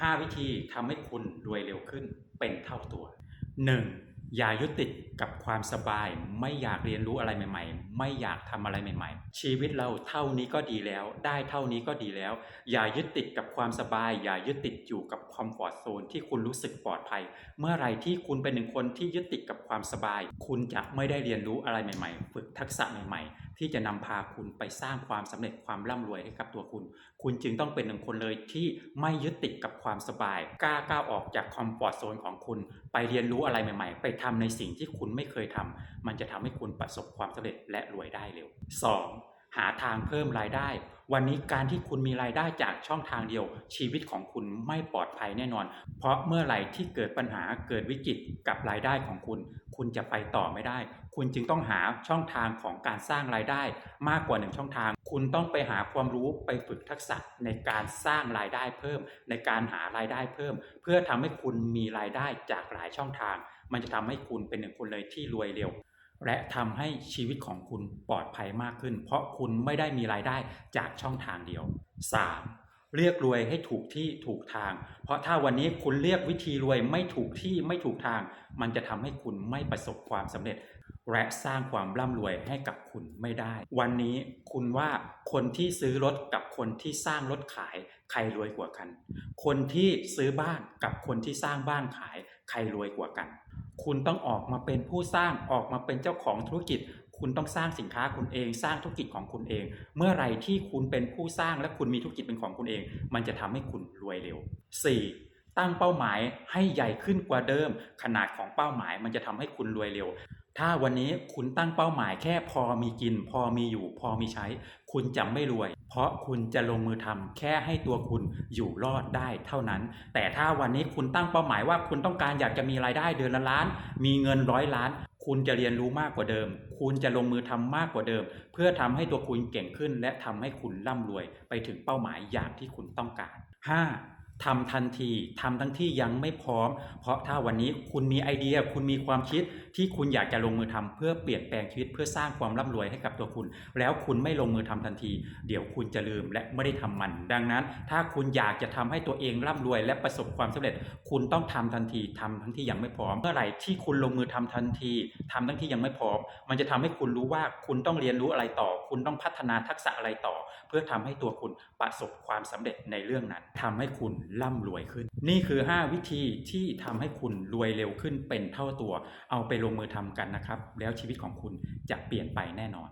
5 วิธีทำให้คุณรวยเร็วขึ้นเป็นเท่าตัว 1. อย่ายึดติดกับความสบาย ไม่อยากเรียนรู้อะไรใหม่ ๆ ไม่อยากทำอะไรใหม่ ๆ ชีวิตเราเท่านี้ก็ดีแล้ว ได้เท่านี้ก็ดีแล้ว อย่ายึดติดกับความสบาย อย่ายึดติดอยู่กับคอมฟอร์ทโซนที่คุณรู้สึกปลอดภัย เมื่อไรที่คุณเป็นหนึ่งคนที่ยึดติดกับความสบาย คุณจะไม่ได้เรียนรู้อะไรใหม่ ๆ ฝึกทักษะใหม่ ๆ ที่จะนำพาคุณไปสร้างความสำเร็จความร่ำรวยให้กับตัวคุณ คุณจึงต้องเป็นหนึ่งคนเลยที่ไม่ยึดติดกับความสบาย กล้าก้าวออกจากคอมฟอร์ทโซนของคุณ ไปเรียนรู้อะไรใหม่ๆ ไปทำในสิ่งที่คุณไม่เคยทำมันจะทำให้คุณประสบความสำเร็จและรวยได้เร็ว 2. หาทางเพิ่มรายได้ วันนี้การที่คุณมีรายได้จากช่องทางเดียว ชีวิตของคุณไม่ปลอดภัยแน่นอน เพราะเมื่อไหร่ที่เกิดปัญหาเกิดวิกฤตกับรายได้ของคุณ คุณจะไปต่อไม่ได้ คุณจึงต้องหาช่องทางของการสร้างรายได้มากกว่าหนึ่งช่องทาง คุณต้องไปหาความรู้ไปฝึกทักษะในการสร้างรายได้เพิ่ม ในการหารายได้เพิ่ม เพื่อทำให้คุณมีรายได้จากหลายช่องทาง มันจะทำให้คุณเป็นหนึ่งคนเลยที่รวยเร็ว และทำให้ชีวิตของคุณปลอดภัยมากขึ้น เพราะคุณไม่ได้มีรายได้จากช่องทางเดียว 3. เรียกรวยให้ถูกที่ถูกทาง เพราะถ้าวันนี้คุณเรียกวิธีรวยไม่ถูกที่ไม่ถูกทาง มันจะทำให้คุณไม่ประสบความสำเร็จ และสร้างความร่ำรวยให้กับคุณไม่ได้ วันนี้คุณว่าคนที่ซื้อรถกับคนที่สร้างรถขายใครรวยกว่ากัน คนที่ซื้อบ้านกับคนที่สร้างบ้านขายใครรวยกว่ากัน คุณต้องออกมาเป็นผู้สร้างออกมาเป็นเจ้าของธุรกิจ คุณต้องสร้างสินค้าคุณเอง สร้างธุรกิจของคุณเอง เมื่อไรที่คุณเป็นผู้สร้างและคุณมีธุรกิจเป็นของคุณเอง มันจะทำให้คุณรวยเร็ว 4. ตั้งเป้าหมายให้ใหญ่ขึ้นกว่าเดิม ขนาดของเป้าหมายมันจะทำให้คุณรวยเร็ว ถ้าวันนี้คุณตั้งเป้าหมายแค่พอมีกิน พอมีอยู่ พอมีใช้ คุณจะไม่รวย เพราะคุณจะลงมือทำแค่ให้ตัวคุณอยู่รอดได้เท่านั้น แต่ถ้าวันนี้คุณตั้งเป้าหมายว่าคุณต้องการอยากจะมีรายได้เดือนละล้าน มีเงินร้อยล้านคุณจะเรียนรู้มากกว่าเดิม คุณจะลงมือทำมากกว่าเดิม เพื่อทำให้ตัวคุณเก่งขึ้น และทำให้คุณร่ำรวย ไปถึงเป้าหมายอย่างที่คุณต้องการ 5. ทำทันทีทำทั้งที่ยังไม่พร้อม เพราะถ้าวันนี้คุณมีไอเดีย คุณมีความคิดที่คุณอยากจะลงมือทำเพื่อเปลี่ยนแปลงชีวิตเพื่อสร้างความร่ำรวยให้กับตัวคุณ แล้วคุณไม่ลงมือทำทันที เดี๋ยวคุณจะลืมและไม่ได้ทำมัน ดังนั้น ถ้าคุณอยากจะทำให้ตัวเองร่ำรวย และประสบความสำเร็จ คุณต้องทำทันทีทำทั้งที่ยังไม่พร้อม เมื่อไหร่ที่คุณลงมือทำทันทีทำทั้งที่ยังไม่พร้อม มันจะทำให้คุณรู้ว่าคุณต้องเรียนรู้อะไรต่อ คุณต้องพัฒนาทักษะอะไรต่อ เพื่อทำให้ตัวคุณประสบความสำเร็จในเรื่องนั้นทำให้คุณร่ำรวยขึ้น นี่คือ 5 วิธีที่ทำให้คุณรวยเร็วขึ้นเป็นเท่าตัว เอาไปลงมือทำกันนะครับ แล้วชีวิตของคุณจะเปลี่ยนไปแน่นอน